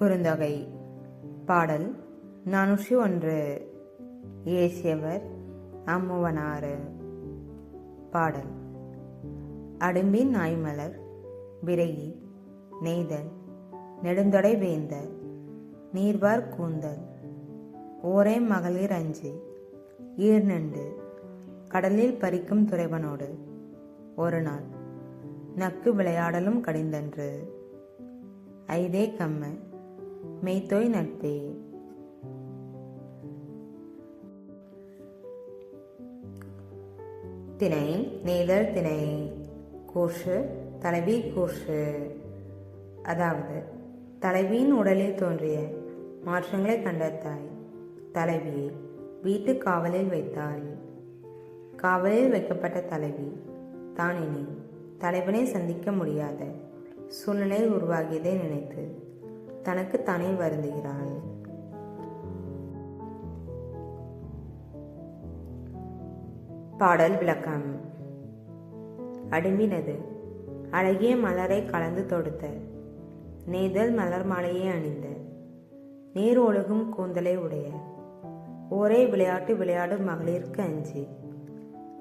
குறுந்தொகை. பாடல் நானூற்றி ஒன்று. ஏசியவர் அம்முவனாறு பாடல் அடும்பின் நாய்மலர் விரகி நெய்தல் நெடுந்தொடை வேந்த நீர்வார் கூந்தல் ஓரே மகளிர் அஞ்சு ஈர்நண்டு கடலில் பறிக்கும் துறைவனோடு ஒரு நாள் நக்கு விளையாடலும் கடிந்தன்று. ஐதே கம்ம. மெய்த்தோய் நட்பே திணை நெய்தல் திணை. கூர்ஷு தலைவி கூற்று. அதாவது தலைவியின் உடலில் தோன்றிய மாற்றங்களை கண்ட தாய் தலைவியை வீட்டு காவலில் வைத்தாள். காவலில் வைக்கப்பட்ட தலைவி தான் இனி தலைவனை சந்திக்க முடியாத சூழ்நிலை உருவாகியதை நினைத்து தனக்கு தானே வருந்துகிறாள். பாடல் விளக்கம். அடுமினது. அழகிய மலரை கலந்து தொடுத்த. நெய்தல் மலர் மாலையை அணிந்த. நீர் ஒழுகும் கூந்தலை உடைய. ஒரே விளையாட்டு விளையாடும் மகளிருக்கு அஞ்சி.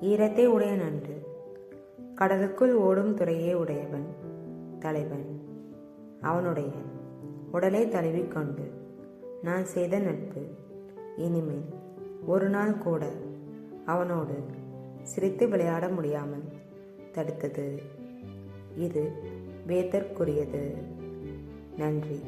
ஈரத்தை உடைய நன்று. கடலுக்குள் ஓடும் துறையே உடையவன் தலைவன். அவனுடைய. உடலை தழுவிக்கொண்டு நான் செய்த நட்பு. இனிமேல் ஒரு நாள் கூட அவனோடு சிரித்து விளையாட முடியாமல் தடுத்தது. இது வேதற்குரியது. நன்றி.